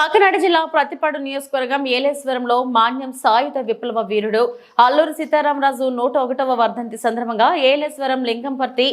కాకినాడ జిల్లా ప్రతిపాడు నియోజకవర్గం ఏలేశ్వరంలో మాన్యం సాయుధ విప్లవ వీరుడు అల్లూరి సీతారామరాజు నూట ఒకటవ వర్ధంతి సందర్భంగా ఏలేశ్వరం లింగంపర్తి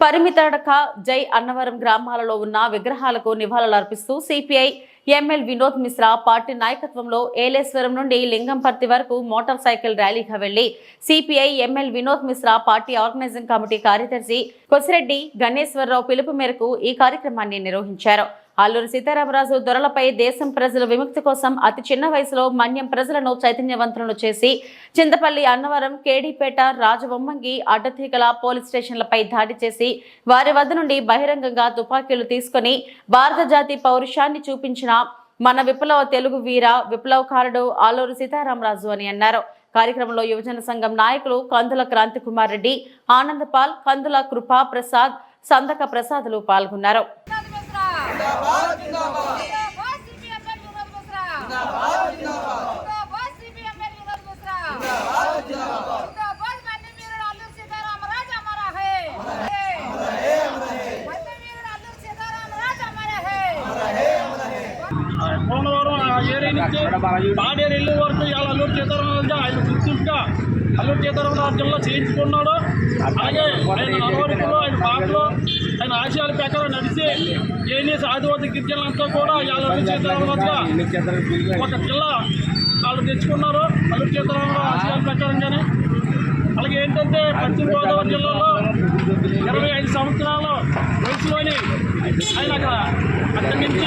పరిమితడక జై అన్నవరం గ్రామాలలో ఉన్న విగ్రహాలకు నివాళులర్పిస్తూ CPI ML Vinod Mishra party నాయకత్వంలో ఏలేశ్వరం నుండి లింగంపర్తి వరకు మోటార్ సైకిల్ ర్యాలీగా వెళ్ళి CPI ML Vinod Mishra party organising committee కార్యదర్శి కొసిరెడ్డి గణేశ్వరరావు పిలుపు మేరకు ఈ కార్యక్రమాన్ని నిర్వహించారు. అల్లూరి సీతారామరాజు దొరలపై దేశం ప్రజల విముక్తి కోసం అతి చిన్న వయసులో మన్యం ప్రజలను చైతన్యవంతులను చేసి చింతపల్లి అన్నవరం కేడీపేట రాజబొమ్మంగి అడ్డతీగల పోలీస్ స్టేషన్లపై దాడి చేసి వారి వద్ద నుండి బహిరంగంగా తుపాకీలు తీసుకొని భారత జాతి పౌరుషాన్ని చూపించిన మన విప్లవ తెలుగు వీర విప్లవకారుడు ఆలూరు సీతారామరాజు అని అన్నారు. కార్యక్రమంలో యువజన సంఘం నాయకులు కందుల క్రాంతి కుమార్ రెడ్డి ఆనందపాల్ కందుల కృపా ప్రసాద్ సందక ప్రసాదులు పాల్గొన్నారు జిందాబాద్ జిందాబాద్ సిపిఎంఎల్ వినోద్ మిశ్రా జిందాబాద్ జిందాబాద్ సిపిఎంఎల్ వినోద్ మిశ్రా జిందాబాద్ జిందాబాద్ మన్యం వీరుడు అల్లూరి సీతారామరాజు అమర హే మన్యం వీరుడు అల్లూరి సీతారామరాజు అమర హే పోలవరం ఆ ఏరియా నుంచి పాడేరు ఇల్లు వరకు ఇవాళ అల్లూరు సీతారామరాజు ఆయన గుర్తింపుగా అల్లూరు సీతారామరాజు జిల్లా చేయించుకున్నాడు అలాగే ఆయన నలవరికలో ఆయన బాటలో ఆయన ఆశయాల ప్రకారం నడిచి ఏఎన్ఎస్ ఆదివాసి గిరిజనులంతా కూడా ఇవాళ అల్లూరు సీతారామరాజుగా ఒక జిల్లా వాళ్ళు తెచ్చుకున్నారు. అల్లూరు సీతారామరాజు ఆశయాల ప్రకారంగానే. అలాగే ఏంటంటే పశ్చిమ గోదావరి జిల్లాలో ఇరవై ఐదు సంవత్సరాల వయసులోని ఆయన అక్కడ అక్కడి నుంచి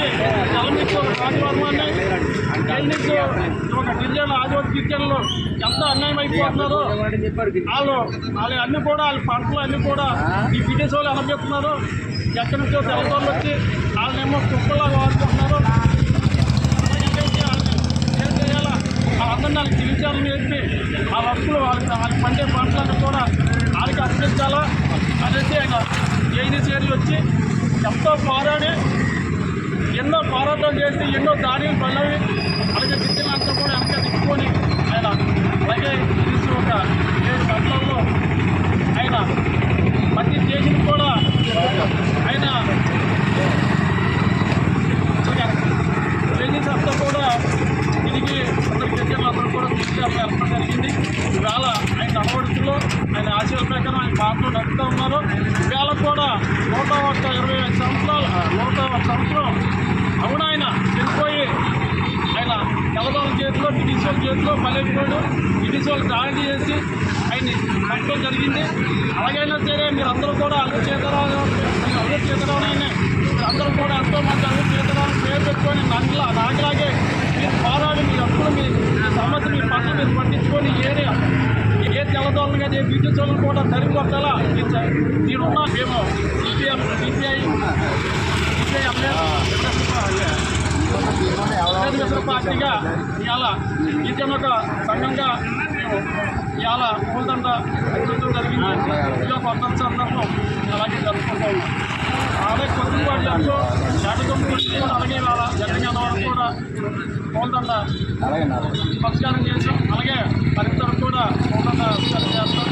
తలమించి ఒక ఒక గిరిజన ఆదివాసి గిరిజనులు ఎంత అన్యాయం అయిపోతున్నారో వాళ్ళు వాళ్ళు అన్ని కూడా వాళ్ళ పంటలు అన్ని కూడా ఈ విదేశీ వాళ్ళు అనబెడుతున్నారు ఎక్కడి నుంచో తెల్లతోళ్ళు వచ్చి వాళ్ళనేమో కుక్కలాగా వాడుకుంటున్నారు ఏం చేయాలా వాళ్ళందరినీ వాళ్ళకి జీవించాలని చెప్పి ఆ హక్కులు వాళ్ళకి వాళ్ళకి పండే పంటలను కూడా వాళ్ళకి అర్పించాలా అనేసి ఆయన జైని చేరి వచ్చి ఎంతో పోరాడి ఎన్నో పోరాటం చేసి ఎన్నో దాడులు పల్లవి అలాగే విద్యలంతా కూడా వెనక తిప్పుకొని ఆయన అలాగే తీసి ఒక ఏడు గంటలలో ఆయన ప్రతి స్టేషన్ కూడా ఆయన ట్రైనింగ్స్ అంతా కూడా తిరిగి అందరి గిరిజనులు అందరూ కూడా తీసుకెళ్ళడం జరిగింది. ఇవాళ ఆయన నడవడికలో ఆయన ఆశయాల ప్రకారం ఆయన నడుపుతూ ఉన్నారు. ఇవాళ కూడా నూట ఒక్క ఇరవై ఐదు సంవత్సరాలు నూట ఒక సంవత్సరం అవును ఆయన? చనిపోయి ఆయన తెల్లదోళ్ళ చేతిలో బ్రిటిష్ వాళ్ళ చేతిలో పల్లెపోయాడు బ్రిటిష్ వాళ్ళు దాడి చేసి ఆయన చంపడం జరిగింది. అలాగైనా సరే మీరందరూ కూడా అల్లు చేతరావు అల్లు ఆయన మీరందరూ కూడా ఎంతో మంది అల్లు చేతరావు పేరు పెట్టుకొని నన్నులా నాకులాగే మీరు పోరాడి మీరు హక్కులు మీ సమస్య మీ పనులు మీరు పట్టించుకొని బ్రిటిష్ వాళ్ళని కూడా తరిమి కొట్టాలా? మీరున్న మేము సిపిఎం సిపిఐ సిపిఐ తెలుగుదేశం పార్టీగా ఇవాళ గిరిజన ఒక సంఘంగా మేము ఇవాళ పూలదండ ఎదుర్కొనడం జరిగింది. ఇలా కొత్త సందర్భం అలాగే జరుపుకుంటూ ఉన్నాం అలాగే కొద్దిపాట్లలో శాటతొమ్మిది కూడా అలాగే ఇవాళ జగన్ కూడా పూలదండ పరిష్కారం చేస్తాం అలాగే పరిమితం కూడా పూలదండ చేస్తాం